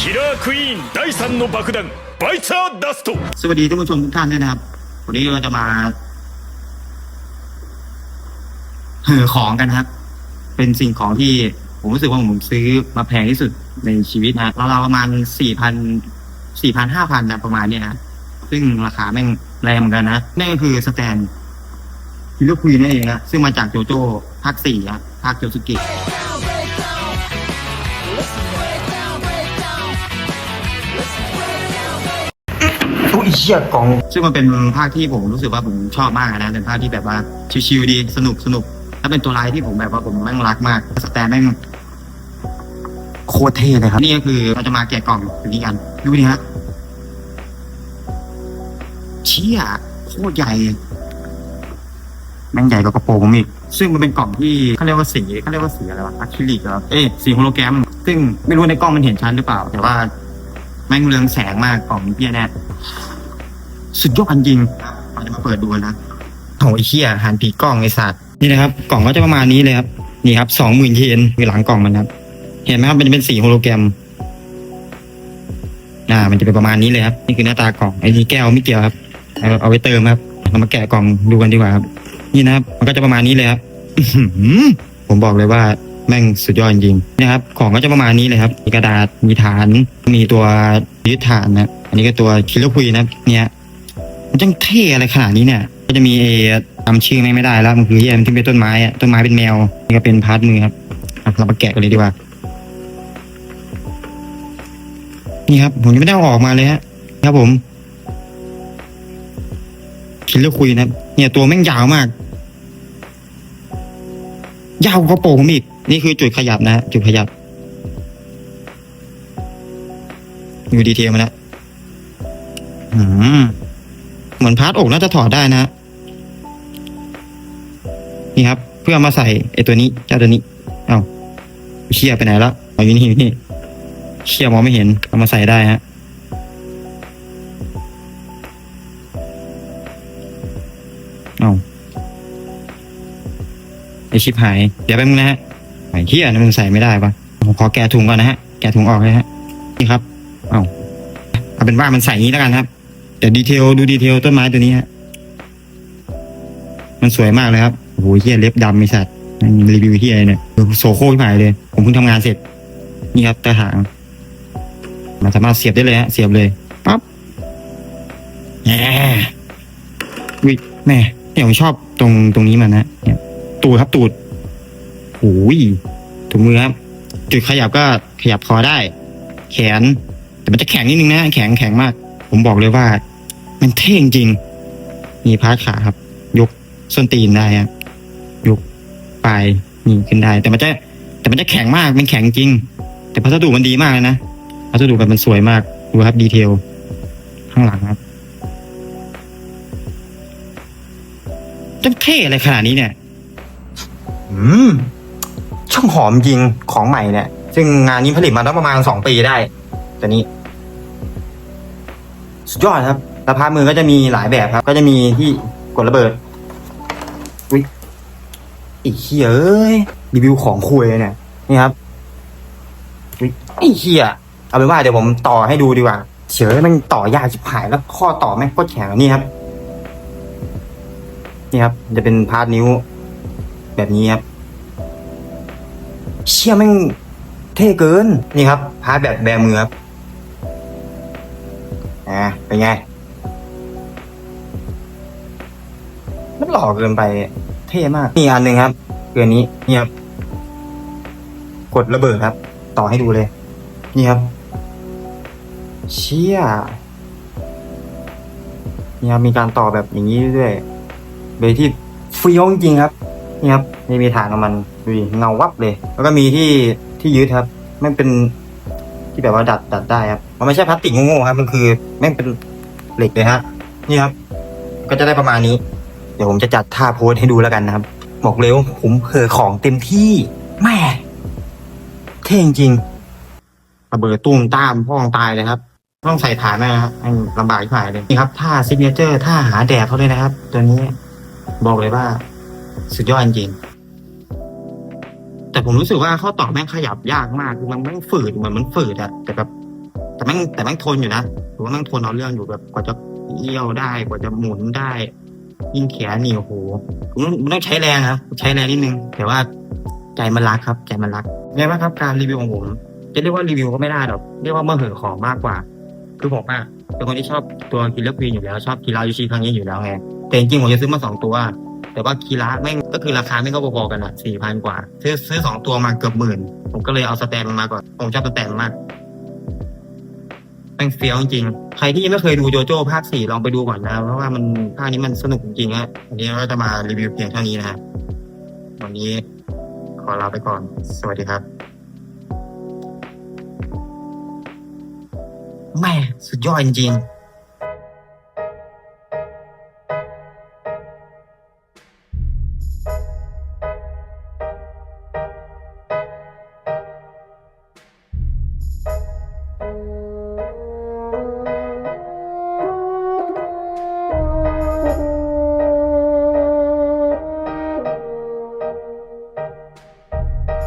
キラークイーン第3の爆弾バイツァーダスト สวัสดีท่านผู้ชมทุกท่านด้วยนะครับ วันนี้เราจะมาเห่อของกันครับ เป็นสิ่งของที่ผมรู้สึกว่าผมซื้อมาแพงที่สุดในชีวิตนะเราวๆประมาณสี่พันสี่พันห้าพันนะประมาณเนี้ยนะซึ่งราคาแม่งแรงเหมือนกันนะนั่นก็คือสแตนฮิโรคุยนั่นเองนะซึ่งมาจากโจโจ้ภาคสี่ครับภาคโจสุกิ ตู้ เชียกล่องซึ่งมันเป็นภาคที่ผมรู้สึกว่าผมชอบมากนะเป็นภาคที่แบบว่าชิวๆดีสนุกสนุกถ้าเป็นตัวร้ายที่ผมแบบว่าผมแม่งรักมากสแตนแม่งโคตรเท่เลยครับ นี่ก็คือเราจะมาแกะกล่องตัวนี้กัน ดูนี่ฮะเชี่ยโคตรใหญ่แม่งใหญ่กว่ากระโปรงผมอีก ซึ่งมันเป็นกล่องที่เขาเรียกว่าสีเขาเรียกว่าสีอะไรวะอะคริลิกเหรอเอ้ยสีโฮโลแกรม ซึ่งไม่รู้ในกล้องมันเห็นชัดหรือเปล่า แต่ว่าแม่งเรืองแสงมากกล่องเพี้ยแน่ สุดยอดจริงเรามาเปิดดูนะโอ้ยเชี่ยหันผีกล้องไอสัตว์นี่นะครับ กล่องก็จะประมาณนี้เลยครับ นี่ครับสองหมื่นเยนคือหลังกล่องมันครับ เห็นไหมครับมันจะเป็นสีโฮโลแกรมอ่า มันจะเป็นประมาณนี้เลยครับ นี่คือหน้าตากล่องไอ้นี่แก้วไม่เกี่ยวครับ เอาเอาไว้เติมครับเรามาแกะกล่องดูกันดีกว่าครับ นี่นะครับ มันก็จะประมาณนี้เลยครับผมบอกเลยว่าแม่งสุดยอดจริงนะครับ ของก็จะประมาณนี้เลยครับมีกระดาษมีฐานมีตัวยึดฐานนะอันนี้ก็ตัวคิลเลอร์คุยนะครับเนี่ย มันจังเท่อะไรขนาดนี้เนี่ย ก็จะมีเอจำชื่อไม่ไม่ได้แล้วมันคือเฮียมันที่เป็นต้นไม้อะต้นไม้เป็นแมวนี่ก็เป็นพาร์ทมือครับเรามาแกะกันเลยดีกว่า นี่ครับ ผมยังไม่ได้ออกมาเลยฮะครับผมคิดแล้วคุยนะเนี่ยตัวแม่งยาวมาก ยาวกว่าโปรงผมอีก นี่คือจุดขยับนะจุดขยับดูดีเทลมาแล้วอืม เหมือนพาร์ทอกน่าจะถอดได้นะฮะนี่ครับ เพื่อมาใส่ไอตัวนี้เจ้าตัวนี้ เอ้าเชี่ยไปไหนแล้วเอาอยู่นี่อยู่นี่เชี่ยมองไม่เห็นเอามาใส่ได้ฮะเอ้าไอชิปหาย เดี๋ยวแป๊บนึงนะฮะไอ้เชี่ยนี่มันใส่ไม่ได้ปะผมขอแกะถุงก่อนนะฮะแกะถุงออกเลยฮะนี่ครับ เอ้าเอาเป็นว่ามันใส่นี้แล้วกันครับ แต่ดีเทลดูดีเทลต้นไม้ตัวนี้ฮะมันสวยมากเลยครับโอ้โหเฮียเล็บดำมีสัตว์รีวิวที่อะไรเนี่ยโซโค่ที่หายเลย ผมเพิ่งทำงานเสร็จ นี่ครับตาหางมันสามารถเสียบได้เลยฮะเสียบเลยปั๊บแหมวิแม่เนี่ยผมชอบตรงตรงนี้มันนะเนี่ยตูดครับตูดโอ้ยถุงมือครับ จุดขยับก็ขยับคอได้ แขน แต่มันจะแข็งนิดนึงนะ แข็งแข็งมาก ผมบอกเลยว่า มันเท่งจริง มีพาร์ทขาครับ ยกส้นตีนได้ครับยกปลายนี่ขึ้นได้ แต่มันจะ แต่มันจะแข็งมากมันแข็งจริง แต่พัสดุมันดีมากเลยนะพัสดุแบบมันสวยมากดูครับดีเทลข้างหลังครับจะเท่อะไรขนาดนี้เนี่ย อืม ช่างหอมจริงของใหม่เนี่ย ซึ่งงานนี้ผลิตมาตั้งประมาณสองปีได้ แต่นี้ สุดยอดครับสภาพมือก็จะมีหลายแบบครับ ก็จะมีที่กดระเบิดอุ้ยอีเหี้ยเอ้ยรีวิวของคุยเนี่ยนี่ครับอุ้ยไอ้เหี้ยเอาเป็นว่าเดี๋ยวผมต่อให้ดูดีกว่าเฉยมันต่อยากชิบหายแล้วข้อต่อแม่ก็แข็งนี่ครับ นี่ครับ จะเป็นพาร์ทนิ้ว แบบนี้ครับ เชี่ยแม่งเท่เกิน นี่ครับ พาร์ทแบบแบมือครับ เป็นไง มันหล่อเกินไป เท่มากนี่อันหนึ่งครับคืออันนี้นี่ครับกดระเบิดครับ ต่อให้ดูเลย นี่ครับ เชี่ยนี่ครับมีการต่อแบบอย่างนี้ด้วยโดยที่ฟี้ยวจริงครับ นี่ครับนี่มีฐานของมันดูดิเงาวับเลย แล้วก็มีที่ที่ยึดครับ มันเป็นที่แบบว่าดัดดัดได้ครับ มันไม่ใช่พลาสติกโง่ๆครับมันคือแม่งเป็นเหล็กเลยฮะ นี่ครับ ก็จะได้ประมาณนี้ เดี๋ยวผมจะจัดท่าโพสให้ดูแล้วกันนะครับ บอกเลยว่าผมเผอของเต็มที่แม่เท่จริงระเบิดตุ้มตามพ่องตายเลยครับ ต้องใส่ฐานนะครับให้ลำบากที่หายเลยนี่ครับท่าซิกเนเจอร์ท่าหาแดกเขาเลยนะครับ ตัวนี้บอกเลยว่า สุดยอดจริงแต่ผมรู้สึกว่าข้อต่อแม่งขยับยากมากคือมันแม่งฝืดเหมือนมันฝืดอะแต่แบบ แต่แม่งแต่แม่งทนอยู่นะถือว่าแม่งทนเอาเรื่องอยู่แบบกว่าจะเอี้ยวได้กว่าจะหมุนได้ ยิ่งแขนนี่โอ้โหมันต้องมันต้องใช้แรงครับใช้แรงนิดนึง แต่ว่าใจมันรักครับ ใจมันรักไงบ้างครับการรีวิวของผม จะเรียกว่ารีวิวก็ไม่ได้หรอกเรียกว่าเมื่อเหินของมากกว่าคือผมอะเป็นคนที่ชอบตัวกิลเลอร์ควีนอยู่แล้ว ชอบกีฬายูชิครั้งนี้อยู่แล้วไงแต่จริงๆผมจะซื้อมาสองตัว แต่ว่ากีฬาแม่งก็คือราคาไม่งก็พอๆกันอะสี่พันกว่า ซื้อซื้อสองตัวมาเกือบหมื่นผมก็เลยเอาสแตนมันมาก่อนผมชอบสแตนมันมาก แม่งเฟี้ยวจริงใครที่ยังไม่เคยดูโจโจ้ภาคสี่ลองไปดูก่อนนะ เพราะว่ามันภาคนี้มันสนุกจริงฮะวันนี้เราจะมารีวิวเพียงเท่านี้นะฮะวันนี้ขอลาไปก่อน สวัสดีครับ แม่สุดยอดจริง